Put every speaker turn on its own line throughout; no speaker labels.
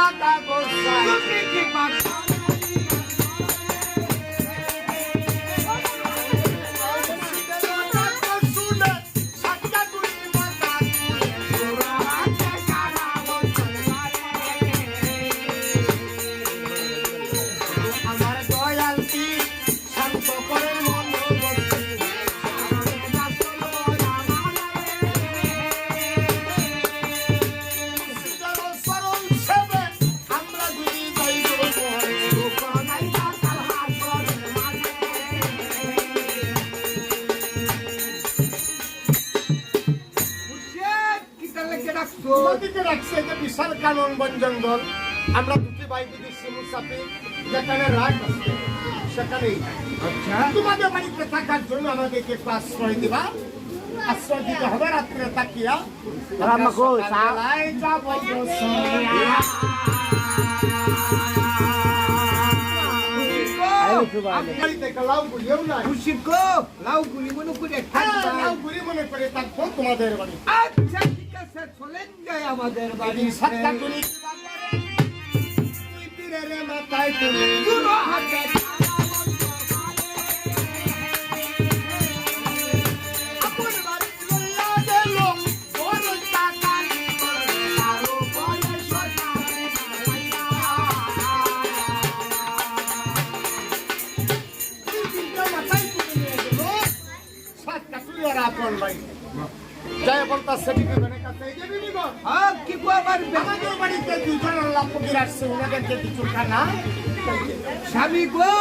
Nada gozar. রাখছে যে বিশাল কানন বন জঙ্গল। আমরা দুটি বাইক দিচ্ছি মুসাফির যেখানে রাগ আছে সেখানেই।
আচ্ছা।
তোমাদের বাড়িতে থাকার জন্য আমাদেরকে একটু আশ্রয় দিবা। আশ্রয় দিতে হবে রাত্রে তাকিয়া। হ্যাঁ, তোমাদের বাড়ি
আচ্ছা ঠিক আছে। চলেন আমাদের বাড়ি
সাতটা তীরের মাথায় তুলে।
দুটো হাতে
আপন জয় বলতা সেটি বিমানের কাছে। এই যে বিবিগণ
হ্যাঁ কি বে-
আমাদের বাড়িতে দুজন ফকির আসছে ওনাদেরকে কিছু খানা
স্বামী গো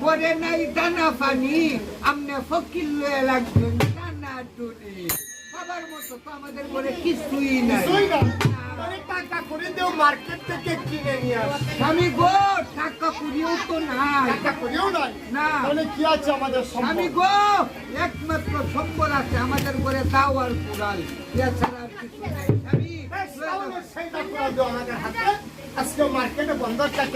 বরে নাই দানা পানি আমনে ফকির লয়ে লাগবেন দানা টুনি। খাবার মতো তো আমাদের বলে কিছুই নাই।
মার্কেট থেকে কিনে নিয়ে আসি।
স্বামী গো টাকা কুড়িও তো নাই।
টাকা কুড়িও নাই?
না।
তাহলে কি আছে আমাদের
স্বামী
সম্পদ
গো একমাত্র সম্পদ আছে আমাদের ঘরে দাও আর কুড়াল। এছাড়া আর কিছু নাই। স্বামী
সেইটা করে দাও আমাদের হাতে। আজকে মার্কেটে বন্ধ টাকা